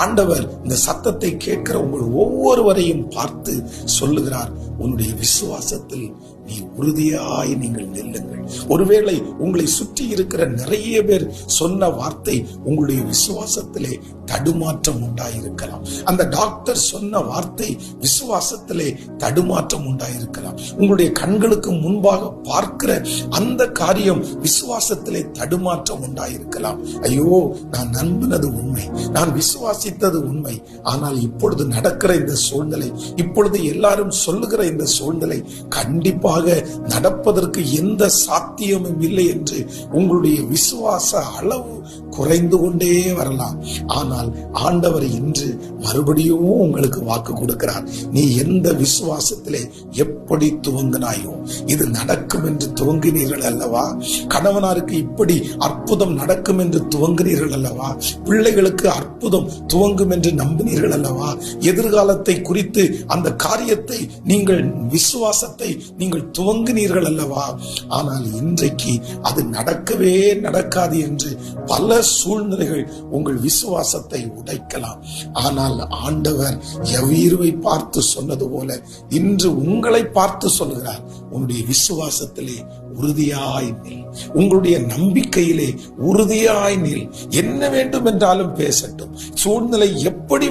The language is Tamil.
ஆண்டவர் இந்த சத்தத்தை கேட்கிற உங்கள் ஒவ்வொருவரையும் பார்த்து சொல்லுகிறார். உன்னுடைய விசுவாசத்தில் நீ உறுதியாய் நீங்கள் நில்லுங்கள். ஒருவேளை உங்களை சுற்றி இருக்கிற நிறைய பேர் சொன்ன வார்த்தை உங்களுடைய விசுவாசத்திலே தடுமாற்றம் உண்டாயிருக்கலாம். அந்த டாக்டர் சொன்ன வார்த்தை விசுவாசத்திலே தடுமாற்றம் உண்டாயிருக்கலாம். உங்களுடைய கண்களுக்கு முன்பாக பார்க்கிற அந்த காரியம் விசுவாசத்திலே தடுமாற்றம் உண்டாயிருக்கலாம். ஐயோ நான் நம்பினது உண்மை. நான் விசுவாசித்தது உண்மை. ஆனால் இப்பொழுது நடக்கிற இந்த சூழ்நிலை இப்பொழுது எல்லாரும் சொல்லுகிற இந்த சூழ்நிலை கண்டிப்பாக நடப்பதற்கு எந்த சா சாத்தியமும் இல்லை என்று உங்களுடைய விசுவாச அளவு குறைந்து கொண்டே வரலாம். ஆனால் ஆண்டவர் இன்று மறுபடியும் உங்களுக்கு வாக்கு கொடுக்கிறார். நீ எந்த விசுவாசத்திலே எப்படி துவங்கினாயோ இது நடக்கும் என்று துவங்கினீர்கள் அல்லவா? கணவனாருக்கு இப்படி அற்புதம் நடக்கும் என்று துவங்கினீர்கள் அல்லவா? பிள்ளைகளுக்கு அற்புதம் துவங்கும் என்று நம்பினீர்கள் அல்லவா? எதிர்காலத்தை குறித்து அந்த காரியத்தை நீங்கள் விசுவாசத்தை நீங்கள் துவங்கினீர்கள் அல்லவா? ஆனால் இன்றைக்கு அது நடக்கவே நடக்காது என்று பல சூழ்நிலைகள் உங்கள் விசுவாசத்தை உடைக்கலாம். ஆனால் ஆண்டவர் எவீருவை பார்த்து சொன்னது போல இன்று உங்களை பார்த்து சொல்லுகிறார் உன்னுடைய விசுவாசத்திலே உறுதியாய் நில். உங்களுடைய நம்பிக்கையிலே உறுதியாய் நில். என்ன வேண்டும் என்றாலும் பேசட்டும். சூழ்நிலை எப்படி